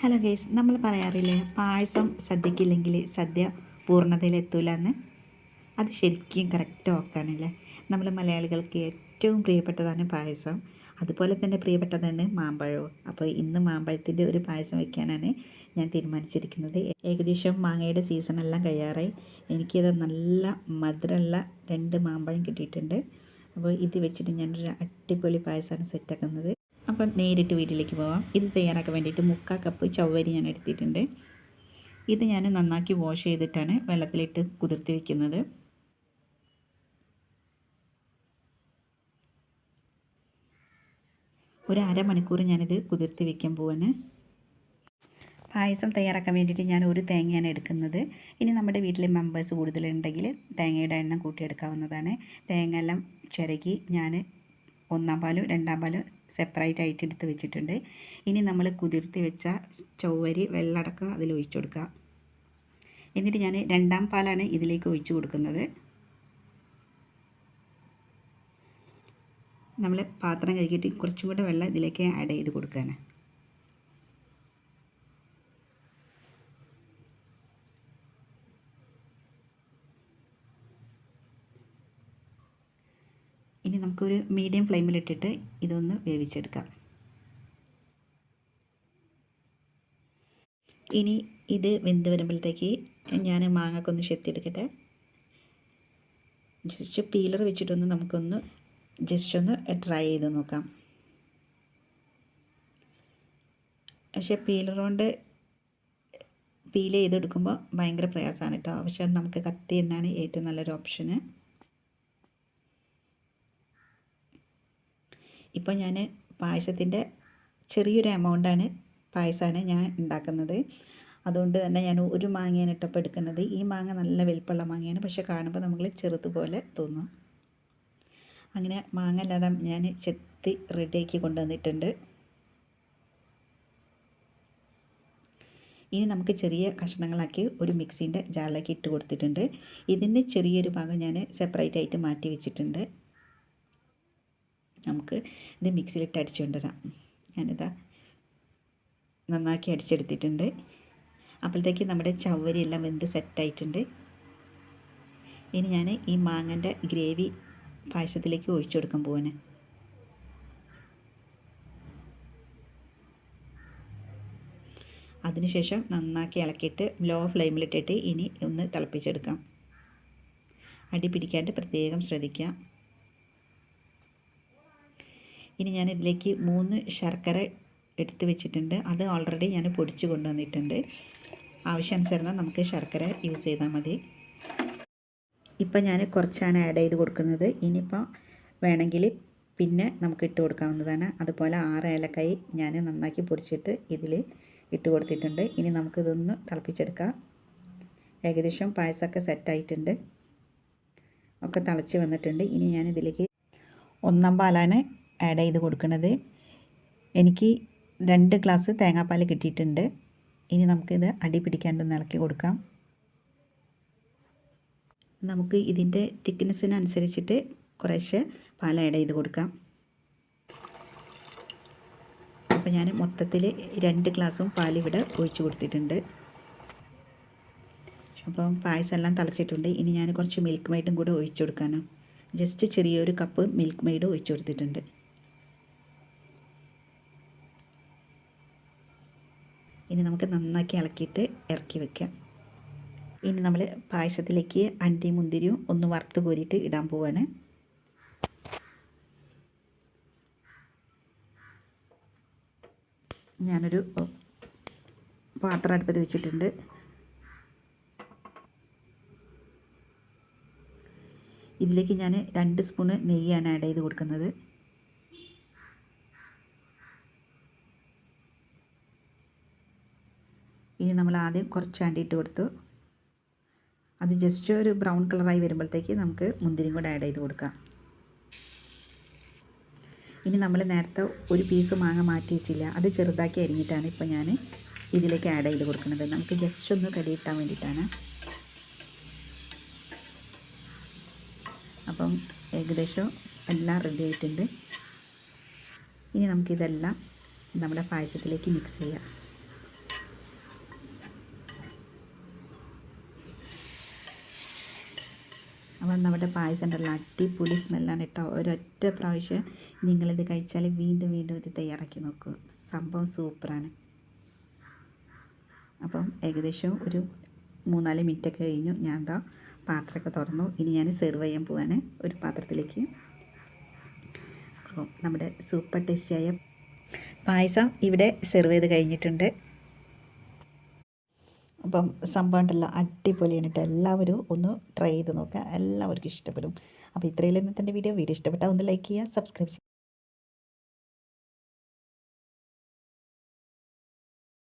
Hello guys നമ്മൾ പറയാറില്ലേ പായസം സദ്യക്കില്ലെങ്കിൽ സദ്യ പൂർണതയിലെത്തൂല എന്ന് അത് ശരിക്കും കറക്റ്റ് ഓക്കാനല്ലേ നമ്മൾ മലയാളികൾക്ക് ഏറ്റവും പ്രിയപ്പെട്ടതാണ് പായസം. അതുപോലെ തന്നെ പ്രിയപ്പെട്ടതാണ് മാമ്പഴവും. അപ്പോൾ ഇന്ന് മാമ്പഴത്തിന്റെ ഒരു പായസം വയ്ക്കാനാണ് ഞാൻ തീരുമാനിച്ചിരിക്കുന്നത്. ഏകദേശം മാങ്ങയുടെ സീസണെല്ലാം കഴിയാറായി. എനിക്കിത് നല്ല മധുരമുള്ള രണ്ട് മാമ്പഴം കിട്ടിയിട്ടുണ്ട്. അപ്പോൾ ഇത് വെച്ചിട്ട് ഞാനൊരു അടിപൊളി പായസമാണ് സെറ്റാക്കുന്നത് അപ്പം നേരിട്ട് വീട്ടിലേക്ക് പോവാം. ഇത് തയ്യാറാക്കാൻ വേണ്ടിയിട്ട് മുക്കാൽ കപ്പ് ചവ്വരി ഞാൻ എടുത്തിട്ടുണ്ട്. ഇത് ഞാൻ നന്നാക്കി വാഷ് ചെയ്തിട്ടാണ് വെള്ളത്തിലിട്ട് കുതിർത്തി വയ്ക്കുന്നത് ഒരു അരമണിക്കൂർ ഞാനിത് കുതിർത്തി വയ്ക്കാൻ പോവാണ്. പായസം തയ്യാറാക്കാൻ വേണ്ടിയിട്ട് ഞാൻ ഒരു തേങ്ങയാണ് എടുക്കുന്നത്. ഇനി നമ്മുടെ വീട്ടിലെ മെമ്പേഴ്സ് കൂടുതലുണ്ടെങ്കിൽ തേങ്ങയുടെ എണ്ണം കൂട്ടിയെടുക്കാവുന്നതാണ്. തേങ്ങ എല്ലാം ചിരകി ഞാൻ ഒന്നാം പാലും രണ്ടാം പാലും സെപ്പറേറ്റ് ആയിട്ട് എടുത്ത് വെച്ചിട്ടുണ്ട്. ഇനി നമ്മൾ കുതിർത്തി വെച്ച ചൊവ്വരി വെള്ളടക്കം അതിൽ ഒഴിച്ചു കൊടുക്കുക. എന്നിട്ട് ഞാൻ രണ്ടാം പാലാണ് ഇതിലേക്ക് ഒഴിച്ചു കൊടുക്കുന്നത്. നമ്മൾ പാത്രം കഴുകിയിട്ട് കുറച്ചും കൂടെ വെള്ളം ഇതിലേക്ക് ആഡ് ചെയ്ത് കൊടുക്കുകയാണ്. ഇനി നമുക്കൊരു മീഡിയം ഫ്ലെയിമിലിട്ടിട്ട് ഇതൊന്ന് വേവിച്ചെടുക്കാം. ഇനി ഇത് വെന്ത് വരുമ്പോഴത്തേക്ക് ഞാൻ മാങ്ങക്കൊന്ന് ചെത്തിയെടുക്കട്ടെ. ജസ്റ്റ് പീലർ വെച്ചിട്ടൊന്ന് നമുക്കൊന്ന് ജസ്റ്റ് ഒന്ന് ട്രൈ ചെയ്ത് നോക്കാം. പക്ഷെ പീലർ കൊണ്ട് പീൽ ചെയ്തെടുക്കുമ്പോൾ ഭയങ്കര പ്രയാസമാണ് കേട്ടോ. പക്ഷെ നമുക്ക് കത്തി എന്നാണ് ഏറ്റവും നല്ലൊരു ഓപ്ഷന് ഇപ്പോൾ ഞാൻ പായസത്തിന്റെ ചെറിയൊരു എമൗണ്ടാണ് പായസമാണ് ഞാൻ ഉണ്ടാക്കുന്നത്. അതുകൊണ്ട് തന്നെ ഞാൻ ഒരു മാങ്ങയാണ് ഇട്ടപ്പോൾ എടുക്കുന്നത്. ഈ മാങ്ങ നല്ല വലിപ്പമുള്ള മാങ്ങയാണ്. പക്ഷേ കാണുമ്പോൾ നമ്മൾ ചെറുതുപോലെ തോന്നും. അങ്ങനെ മാങ്ങ അല്ലാതെ ഞാൻ ചെത്തി റെഡിയാക്കി കൊണ്ടുവന്നിട്ടുണ്ട്. ഇനി നമുക്ക് ചെറിയ കഷ്ണങ്ങളാക്കി ഒരു മിക്സിന്റെ ജാറിലേക്ക് ഇട്ട് കൊടുത്തിട്ടുണ്ട്. ഇതിന്റെ ചെറിയൊരു ഭാഗം ഞാൻ സെപ്പറേറ്റ് ആയിട്ട് മാറ്റി വെച്ചിട്ടുണ്ട്. നമുക്ക് ഇത് മിക്സിയിലിട്ട് അടിച്ചു കൊണ്ടുവരാം ഞാനിതാ നന്നാക്കി അടിച്ചെടുത്തിട്ടുണ്ട്. അപ്പോഴത്തേക്ക് നമ്മുടെ ചവരി എല്ലാം വെന്ത് സെറ്റായിട്ടുണ്ട്. ഇനി ഞാൻ ഈ മാങ്ങന്റെ ഗ്രേവി പായസത്തിലേക്ക് ഒഴിച്ചു കൊടുക്കാൻ പോവാണ്. അതിനുശേഷം നന്നാക്കി ഇളക്കിയിട്ട് ലോ ഫ്ലെയിമിലിട്ടിട്ട് ഇനി ഒന്ന് തിളപ്പിച്ചെടുക്കാം. അടി പിടിക്കാണ്ട് പ്രത്യേകം ശ്രദ്ധിക്കാം. ഇനി ഞാൻ ഇതിലേക്ക് മൂന്ന് ശർക്കര എടുത്ത് വെച്ചിട്ടുണ്ട്. അത് ഓൾറെഡി ഞാൻ പൊടിച്ച് കൊണ്ടുവന്നിട്ടുണ്ട്. ആവശ്യാനുസരണം നമുക്ക് ശർക്കര യൂസ് ചെയ്താൽ മതി. ഇപ്പം ഞാൻ കുറച്ചാണ് ആഡ് ചെയ്ത് കൊടുക്കുന്നത്. ഇനിയിപ്പോൾ വേണമെങ്കിൽ പിന്നെ നമുക്ക് ഇട്ട് കൊടുക്കാവുന്നതാണ്. അതുപോലെ ആറ് ഏലക്കായി ഞാൻ നന്നാക്കി പൊടിച്ചിട്ട് ഇതിൽ ഇട്ട് കൊടുത്തിട്ടുണ്ട്. ഇനി നമുക്കിതൊന്ന് തിളപ്പിച്ചെടുക്കാം. ഏകദേശം പായസമൊക്കെ സെറ്റായിട്ടുണ്ട് ഒക്കെ തിളച്ച് വന്നിട്ടുണ്ട്. ഇനി ഞാൻ ഇതിലേക്ക് ഒന്നാം പാലാണ് ആഡ് ചെയ്ത് കൊടുക്കുന്നത് എനിക്ക് രണ്ട് ഗ്ലാസ് തേങ്ങാപ്പാൽ കിട്ടിയിട്ടുണ്ട്. ഇനി നമുക്കിത് അടി പിടിക്കാണ്ടൊന്ന് ഇളക്കി കൊടുക്കാം. നമുക്ക് ഇതിന്റെ തിക്നെസ്സിനനുസരിച്ചിട്ട് കുറേശ്ശെ പാൽ ആഡ് ചെയ്ത് കൊടുക്കാം. അപ്പോൾ ഞാൻ മൊത്തത്തിൽ രണ്ട് ഗ്ലാസ്സും പാൽ ഇവിടെ ഒഴിച്ചു കൊടുത്തിട്ടുണ്ട്. അപ്പം പായസം എല്ലാം തിളച്ചിട്ടുണ്ട്. ഇനി ഞാൻ കുറച്ച് മിൽക്ക് മെയ്ഡും കൂടെ ഒഴിച്ചു കൊടുക്കാനും ജസ്റ്റ് ചെറിയൊരു കപ്പ് മിൽക്ക് മെയ്ഡ് ഒഴിച്ചു കൊടുത്തിട്ടുണ്ട്. ഇനി നമുക്ക് നന്നാക്കി ഇളക്കിയിട്ട് ഇറക്കി വെക്കാം ഇനി നമ്മൾ പായസത്തിലേക്ക് അണ്ടി മുന്തിരിയും ഒന്ന് വറുത്ത് കോരിയിട്ട് ഇടാൻ പോവാണ്. ഞാനൊരു പാത്രം അടുപ്പത്ത് വെച്ചിട്ടുണ്ട്. ഇതിലേക്ക് ഞാൻ രണ്ട് സ്പൂണ് നെയ്യാണ് ആഡ് ചെയ്ത് കൊടുക്കുന്നത്. ഇനി നമ്മൾ ആദ്യം കുറച്ച് ആന്റി ഇട്ട് കൊടുത്തു. അത് ജസ്റ്റ് ഒരു ബ്രൗൺ കളറായി വരുമ്പോഴത്തേക്ക് നമുക്ക് മുന്തിരിയും കൂടെ ആഡ് ചെയ്ത് കൊടുക്കാം. ഇനി നമ്മൾ നേരത്തെ ഒരു പീസ് മാങ്ങ മാറ്റി വെച്ചില്ല. അത് ചെറുതാക്കി അരിഞ്ഞിട്ടാണ് ഇപ്പോൾ ഞാൻ ഇതിലേക്ക് ആഡ് ചെയ്ത് കൊടുക്കുന്നത്. നമുക്ക് ജസ്റ്റ് ഒന്ന് കടിയിട്ടാൻ വേണ്ടിയിട്ടാണ്. അപ്പം ഏകദേശം എല്ലാം റെഡി ആയിട്ടുണ്ട്. ഇനി നമുക്കിതെല്ലാം നമ്മുടെ പായസത്തിലേക്ക് മിക്സ് ചെയ്യാം. അപ്പം നമ്മുടെ പായസം ഉണ്ടല്ലോ അടിപൊളി സ്മെല്ലാണ് കേട്ടോ. ഒരൊറ്റ പ്രാവശ്യം നിങ്ങളിത് കഴിച്ചാൽ വീണ്ടും വീണ്ടും ഇത് തയ്യാറാക്കി നോക്കൂ. സംഭവം സൂപ്പറാണ്. അപ്പം ഏകദേശം ഒരു മൂന്നാൽ മിനിറ്റൊക്കെ കഴിഞ്ഞു. ഞാൻ എന്താ പാത്രമൊക്കെ തുറന്നു. ഇനി ഞാൻ സെർവ് ചെയ്യാൻ പോവാണ് ഒരു പാത്രത്തിലേക്ക്. അപ്പോൾ നമ്മുടെ സൂപ്പർ ടേസ്റ്റിയായ പായസം ഇവിടെ സെർവ് ചെയ്ത് കഴിഞ്ഞിട്ടുണ്ട്. അപ്പം സംഭവം ഉണ്ടല്ലോ അടിപൊളിയാണ് കേട്ടോ എല്ലാവരും ഒന്ന് ട്രൈ ചെയ്ത് നോക്കുക എല്ലാവർക്കും ഇഷ്ടപ്പെടും. അപ്പോൾ ഇത്രയും ഇന്നത്തെ വീഡിയോ വീഡിയോ ഇഷ്ടപ്പെട്ടാൽ ഒന്ന് ലൈക്ക് ചെയ്യുക സബ്സ്ക്രൈബ് ചെയ്യുക